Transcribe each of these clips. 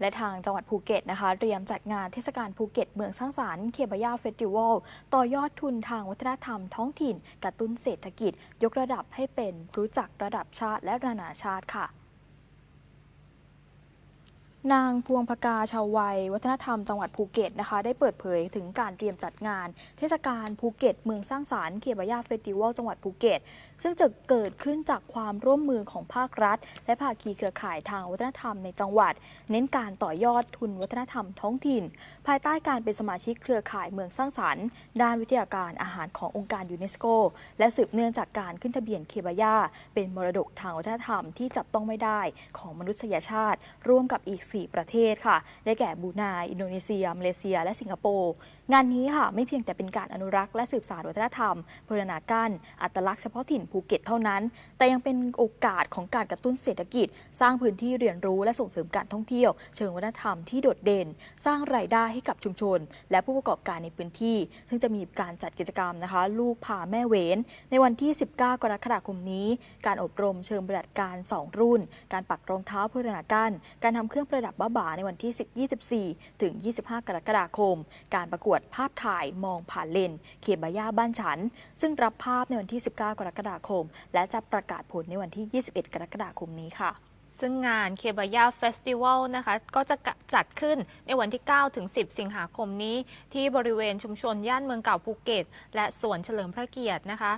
และทางจังหวัดภูเก็ตนะคะ เตรียมจัดงานเทศกาลภูเก็ตเมืองสร้างสารรค์เคบายาเฟสติวัลต่อยอดทุนทางวัฒนธรรมท้องถิ่น กระตุ้นเศรษฐกิจ ยกระดับให้เป็นรู้จักระดับชาติและนานาชาติค่ะ นางพวงพกาชาววัย วัฒนธรรมจังหวัดภูเก็ตนะคะ ได้เปิดเผยถึงการเตรียมจัดงาน เทศกาลภูเก็ต เมืองสร้างสารรค์เคบายาเฟสติวัลจังหวัดภูเก็ต ซึ่งจะเกิดขึ้นจากความร่วมมือของภาครัฐ และภาคีเครือข่ายทางวัฒนธรรมในจังหวัด เน้นการต่อยอดทุนวัฒนธรรมท้องถิ่น ภายใต้การเป็นสมาชิกเครือข่ายเมืองสร้างสรรค์ ด้านวิทยาการอาหารขององค์การยูเนสโก และสืบเนื่องจากการขึ้นทะเบียนเคบายาเป็นมรดกทางวัฒนธรรมที่จับต้องไม่ได้ของมนุษยชาติ ร่วมกับอีก4 ประเทศค่ะ ได้แก่บรูไนอินโดนีเซียมาเลเซีย และสิงคโปร์ งานนี้ค่ะ ไม่เพียงแต่เป็นการอนุรักษ์และสืบสานวัฒนธรรมเพรนากั้นอัตลักษณ์เฉพาะถิ่นภูเก็ตเท่านั้น แต่ยังเป็นโอกาสของการกระตุ้นเศรษฐกิจ สร้างพื้นที่เรียนรู้และส่งเสริมการท่องเที่ยว เชิงวัฒนธรรมที่โดดเด่น สร้างรายได้ให้กับชุมชน และผู้ประกอบการในพื้นที่ ซึ่งจะมีการจัดกิจกรรมนะคะ ลูกพาแม่เวนในวันที่ 19 กรกฎาคมนี้ การอบรมเชิงปฏิบัติการ 2 รุ่น การปักรองเท้าเพื่อนากั้นการทำเครื่องประดับบ้าบาในวันที่ 10 24 ถึง 25 กรกฎาคม การประกวดภาพถ่ายมองผ่านเลน เขตบาย่าบ้านฉัน ซึ่งรับภาพในวันที่ 19 กรกฎาคม และจะประกาศผลในวันที่ 21 กรกฎาคมนี้ค่ะซึ่งงานเคบายาเฟสติวัลนะคะ ก็จะจัดขึ้นในวันที่ 9 ถึง 10 สิงหาคมนี้ ที่บริเวณชุมชนย่านเมืองเก่าภูเก็ต และสวนเฉลิมพระเกียรตินะคะ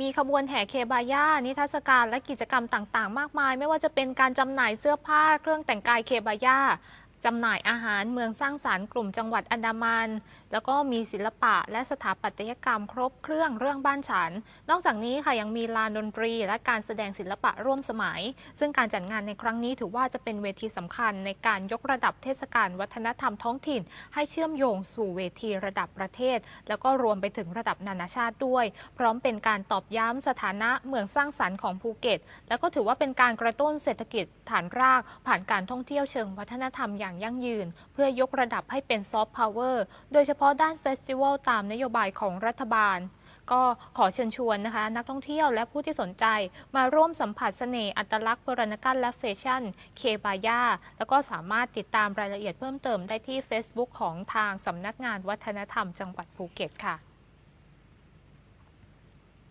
มีขบวนแห่เคบายานิทรรศการและกิจกรรมต่าง ๆ มากมาย ไม่ว่าจะเป็นการจำหน่ายเสื้อผ้าเครื่องแต่งกายเคบายา จำหน่ายอาหารเมืองสร้างสารรค์กลุ่มจังหวัดอันดามัน แล้วก็มีศิลปะและสถาปัตยกรรมครบเครื่องเรื่องบ้านฉัน นอกจากนี้ค่ะยังมีลานดนตรี และการแสดงศิลปะร่วมสมัย ซึ่งการจัดงานในครั้งนี้ถือว่าจะเป็นเวทีสำคัญในการยกระดับเทศกาลวัฒนธรรมท้องถิ่น ให้เชื่อมโยงสู่เวทีระดับประเทศ แล้วก็รวมไปถึงระดับนานาชาติด้วย พร้อมเป็นการตอบย้ำสถานะเมืองสร้างสรรค์ของภูเก็ต แล้วก็ถือว่าเป็นการกระตุ้นเศรษฐกิจฐานราก ผ่านการท่องเที่ยวเชิงวัฒนธรรมอย่างยั่งยืน เพื่อยกระดับให้เป็นซอฟต์พาวเวอร์โดยเฉพาะด้านเฟสติวัลตามนโยบายของรัฐบาล ก็ขอเชิญชวนนะคะ นักท่องเที่ยวและผู้ที่สนใจมาร่วมสัมผัสเสน่ห์อัตลักษณ์โบราณกันและแฟชั่นเคบายาแล้วก็สามารถติดตามรายละเอียดเพิ่มเติมได้ที่ Facebook ของทางสำนักงานวัฒนธรรมจังหวัดภูเก็ตค่ะ